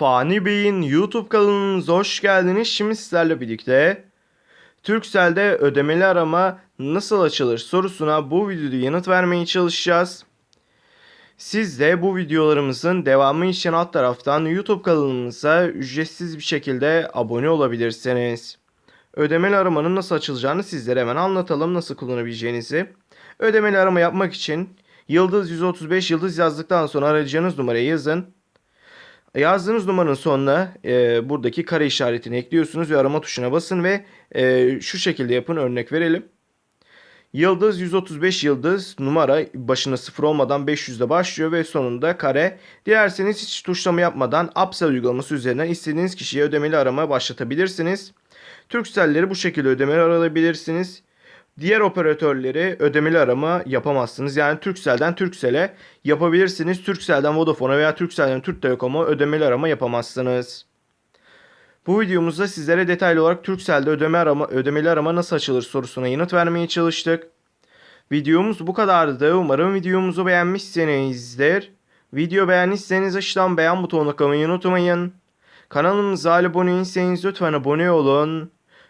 Fani Bey'in YouTube kanalınıza hoş geldiniz. Şimdi sizlerle birlikte Turkcell'de ödemeli arama nasıl açılır sorusuna bu videoda yanıt vermeye çalışacağız. Siz de bu videolarımızın devamı için alt taraftan YouTube kanalımıza ücretsiz bir şekilde abone olabilirsiniz. Ödemeli aramanın nasıl açılacağını sizlere hemen anlatalım nasıl kullanabileceğinizi. Ödemeli arama yapmak için Yıldız 135 yıldız yazdıktan sonra arayacağınız numarayı yazın. Yazdığınız numaranın sonuna e, buradaki kare işaretini ekliyorsunuz ve arama tuşuna basın ve e, şu şekilde yapın örnek verelim. Yıldız 135 yıldız numara başına sıfır olmadan 500'de başlıyor ve sonunda kare. Dilerseniz hiç tuşlama yapmadan Upsell uygulaması üzerinden istediğiniz kişiye ödemeli arama başlatabilirsiniz. Turkcell'leri bu şekilde ödemeli arayabilirsiniz. Diğer operatörleri ödemeli arama yapamazsınız. Yani Turkcell'den Turkcell'e yapabilirsiniz. Turkcell'den Vodafone'a veya Turkcell'den Türk Telekom'a ödemeli arama yapamazsınız. Bu videomuzda sizlere detaylı olarak Turkcell'de ödeme arama, ödemeli arama nasıl açılır sorusuna yanıt vermeye çalıştık. Videomuz bu kadardı. Umarım videomuzu beğenmişsinizdir. Video beğendiyseniz aşağıdan beğen butonuna kalmayı unutmayın. Kanalımıza abone değilseniz lütfen abone olun.